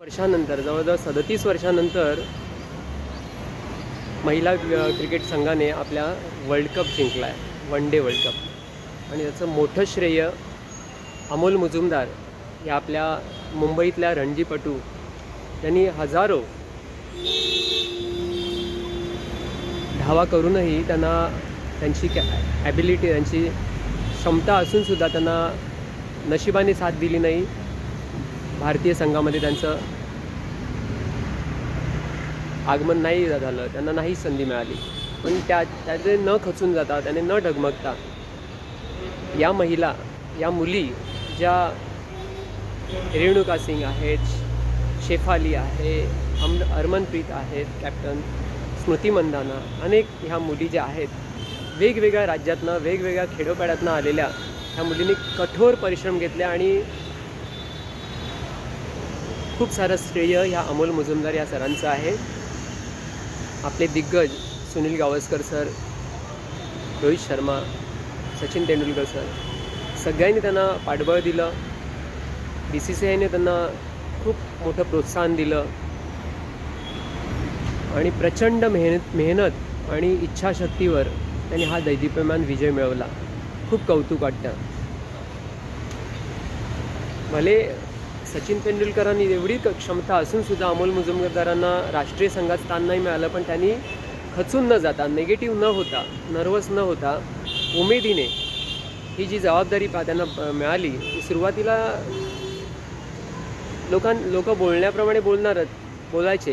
वर्षानंतर जवळजवळ सदतीस वर्षानंतर महिला क्रिकेट संघाने आपल्या वर्ल्ड कप जिंकला आहे वन डे वर्ल्ड कप. आणि त्याचं मोठं श्रेय अमोल मुजुमदार या आपल्या मुंबईतल्या रणजीपटू त्यांनी हजारो धावा करूनही त्यांना त्यांची कॅ ॲबिलिटी त्यांची क्षमता असूनसुद्धा त्यांना नशिबाने साथ दिली नाही. भारतीय संघामध्ये त्यांचं आगमन नाही झालं त्यांना नाही संधी मिळाली. पण त्या त्याचे न खचून जाता त्याने न ढगमगता या महिला या मुली ज्या रेणुका सिंग आहेत शेफाली आहे अम हरमनप्रीत आहेत कॅप्टन स्मृती मंदाना अनेक ह्या मुली ज्या आहेत वेगवेगळ्या राज्यातनं वेगवेगळ्या खेडोपाड्यातनं आलेल्या ह्या मुलींनी कठोर परिश्रम घेतले आणि खूप सारं श्रेय ह्या अमोल मुजुमदार या सरांचं आहे. आपले दिग्गज सुनील गावस्कर सर रोहित शर्मा सचिन तेंडुलकर सर सगळ्यांनी त्यांना पाठबळ दिलं. बी सी सी आयने त्यांना खूप मोठं प्रोत्साहन दिलं. आणि प्रचंड मेहनत मेहनत आणि इच्छाशक्तीवर त्यांनी हा दैदिप्यमान विजय मिळवला. खूप कौतुक वाटतं. भले सचिन तेंडुलकरांनी एवढी क्षमता असूनसुद्धा अमोल मुजुमदारांना राष्ट्रीय संघात स्थान नाही मिळालं पण त्यांनी खचून न जाता निगेटिव्ह न होता नर्वस न होता उमेदीने ही जी जबाबदारी पा त्यांना मिळाली सुरुवातीला लोकां लोक बोलण्याप्रमाणे बोलणारच बोलायचे.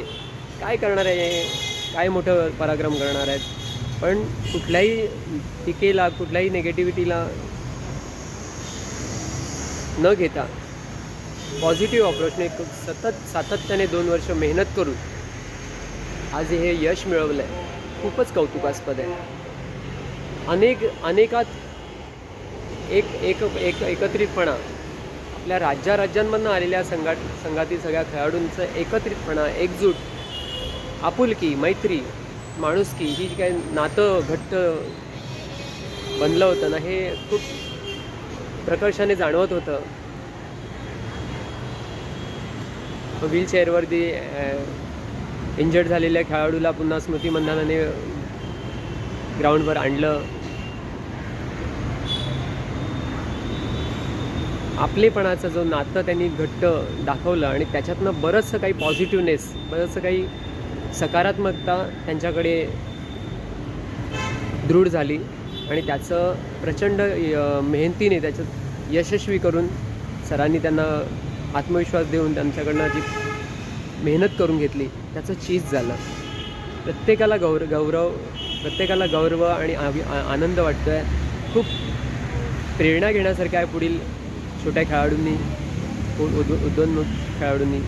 काय करणार आहे काय मोठं पराक्रम करणार आहेत? पण कुठल्याही टीकेला कुठल्याही नेगेटिव्हिटीला न घेता पॉझिटिव्ह अप्रोचने सतत सातत्याने दोन वर्ष मेहनत करून आज हे यश मिळवलं आहे खूपच कौतुकास्पद आहे. अनेक अनेकात एक एक एक एकत्रितपणा आपल्या राज्या राज्यांमधनं आलेल्या संघा संघातील सगळ्या खेळाडूंचं एकत्रितपणा एकजूट आपुलकी मैत्री माणुसकी ही जी काय नातं घट्ट बनलं होतं ना हे खूप प्रकर्षाने जाणवत होतं. व्हीलचेअरवरती इंजर्ड झालेल्या खेळाडूला पुन्हा स्मृती मंदानाने ग्राउंडवर आणलं. आपलेपणाचं जो नातं त्यांनी घट्ट दाखवलं आणि त्याच्यातनं बरंचसं काही पॉझिटिव्हनेस बरंचसं काही सकारात्मकता त्यांच्याकडे दृढ झाली आणि त्याचं प्रचंड य- मेहनतीने त्याच्यात यशस्वी करून सरांनी त्यांना आत्मविश्वास देऊन त्यांच्याकडनं जी मेहनत करून घेतली त्याचं चीज झालं. प्रत्येकाला गौर गौरव प्रत्येकाला गौरव आणि आ- आनंद वाटतो आहे खूप प्रेरणा घेण्यासारखं आहे पुढील छोट्या खेळाडूंनी उ- उद उदोन्मुख खेळाडूंनी.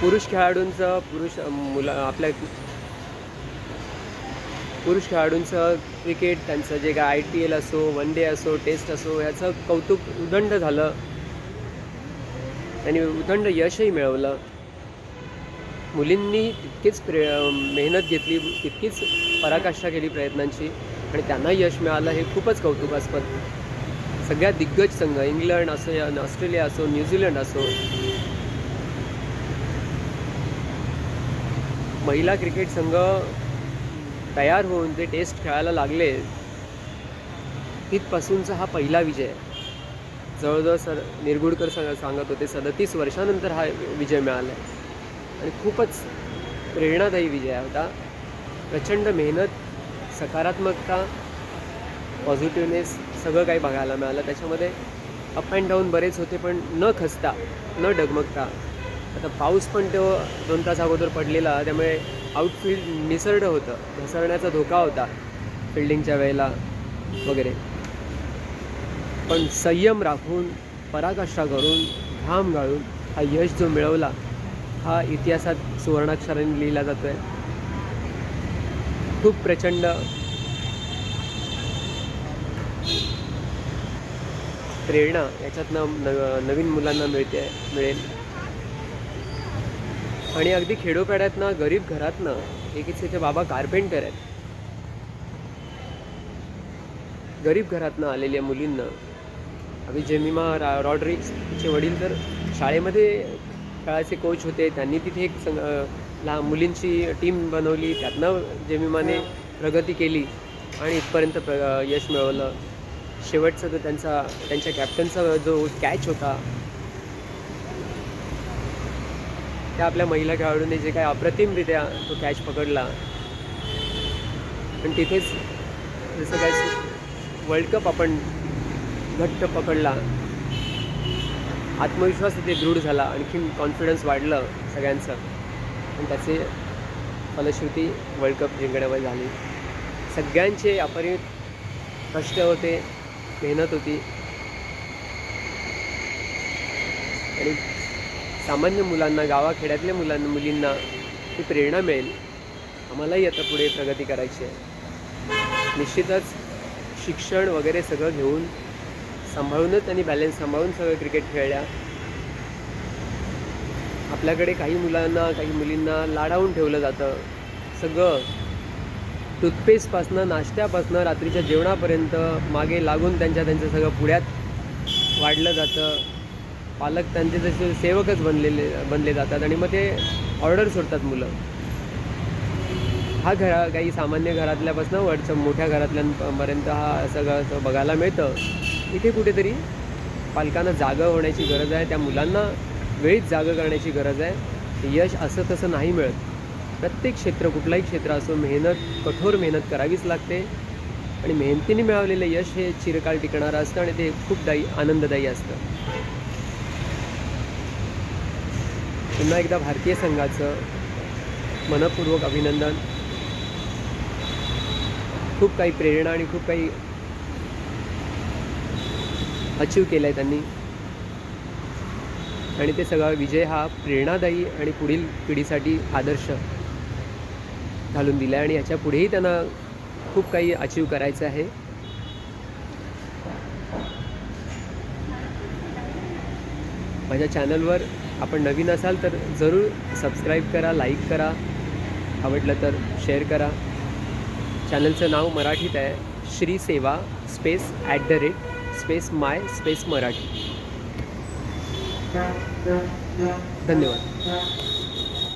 पुरुष खेळाडूंचं पुरुष मुलं आपल्या पुरुष खेळाडूंचं क्रिकेट त्यांचं जे काय आय टी एल असो वन डे असो टेस्ट असो याचं कौतुक उदंड झालं. त्यांनी उदंड यशही मिळवलं. मुलींनी तितकीच प्रे मेहनत घेतली तितकीच पराकाष्ठा केली प्रयत्नांची आणि त्यांना यश मिळालं हे खूपच कौतुकास्पद. सगळ्या दिग्गज संघ इंग्लंड असो ऑस्ट्रेलिया असो न्यूझीलंड असो महिला क्रिकेट संघ तयार होऊन जे टेस्ट खेळायला लागले तिथपासूनचा हा पहिला विजय. आहे जवळजवळ सर निरगुडकर सांग सांगत होते सदतीस वर्षानंतर हा विजय मिळाला. आहे आणि खूपच प्रेरणादायी विजय होता. प्रचंड मेहनत सकारात्मकता पॉझिटिव्हनेस सगळं काही बघायला मिळालं. त्याच्यामध्ये अप अँड डाऊन बरेच होते पण न खचता न डगमगता. आता पाऊस पण तो दोन तास अगोदर पडलेला त्यामुळे आउटफील्ड निसरडं होतं. घसरण्याचा धोका होता फिल्डिंगच्या वेळेला वगैरे. पण संयम राखून पराकाष्ठा करून घाम गाळून हा यश जो मिळवला हा इतिहासात सुवर्णाक्षराने लिहिला जातो आहे खूप प्रचंड. प्रेरणा याच्यातनं नव नवीन मुलांना मिळते मिळेल. आणि अगदी खेडोपाड्यातनं गरीब घरातनं एक इथे बाबा कार्पेंटर आहेत. गरीब घरातनं आलेल्या मुलींना अभि जेमिमा रा रॉड्रिक्सचे वडील तर शाळेमध्ये खेळाचे कोच होते त्यांनी तिथे एक संग लहान मुलींची टीम बनवली त्यातनं जेमिमाने प्रगती केली आणि इथपर्यंत प्र यश मिळवलं. शेवटचा जो त्यांचा त्यांच्या कॅप्टनचा जो कॅच होता त्या आपल्या महिला खेळाडूने जे काय अप्रतिमरित्या तो कॅच पकडला. पण तिथेच जसं काय वर्ल्ड कप आपण घट्ट पकडला. आत्मविश्वास तिथे दृढ झाला. आणखीन कॉन्फिडन्स वाढलं सगळ्यांचं. आणि त्याचे फलश्रुती वर्ल्ड कप जिंकण्यामध्ये झाली. सगळ्यांचे अपरिमित कष्ट होते मेहनत होती. आणि सामान्य मुलांना गावाखेड्यातल्या मुलांना मुलींना ती प्रेरणा मिळेल. आम्हालाही आता पुढे प्रगती करायची आहे. निश्चितच शिक्षण वगैरे सगळं घेऊन सांभाळूनच आणि बॅलन्स सांभाळून सगळं क्रिकेट खेळल्या आपल्याकडे काही मुलांना काही मुलींना लाडावून ठेवलं जातं. सगळं टूथपेस्टपासनं नाश्त्यापासनं रात्रीच्या जेवणापर्यंत मागे लागून त्यांच्या त्यांचं सगळं पुढ्यात वाढलं जातं. पालक त्यांचे जसे सेवकच बनलेले बनले जातात आणि मग ते ऑर्डर सोडतात मुलं. हा घरा काही सामान्य घरातल्यापासून वरचं मोठ्या घरातल्यांपर्यंत हा सगळं असं बघायला मिळतं. इथे कुठेतरी पालकांना जागं होण्याची गरज आहे त्या मुलांना वेळीच जागं करण्याची गरज आहे. यश असं तसं नाही मिळत. प्रत्येक क्षेत्र कुठलाही क्षेत्र असो मेहनत कठोर मेहनत करावीच लागते. आणि मेहनतीने मिळवलेलं यश हे चिरकाळ टिकणारं असतं आणि ते खूप दायी आनंददायी असतं. पुन्हा एकदा भारतीय संघाचं मनपूर्वक अभिनंदन. खूप काही प्रेरणा आणि खूप काही अचीव केलं आहे त्यांनी. आणि ते सगळा विजय हा प्रेरणादायी आणि पुढील पिढीसाठी आदर्श घालून दिला आहे आणि ह्याच्या पुढेही त्यांना खूप काही अचीव करायचं आहे. माझ्या चॅनलवर आपण नवीन असाल तर जरूर सबस्क्राईब करा लाईक करा. आवडलं तर शेअर करा. चॅनलचं नाव मराठीत आहे Shri Seva space at the rate space my space Marathi. धन्यवाद.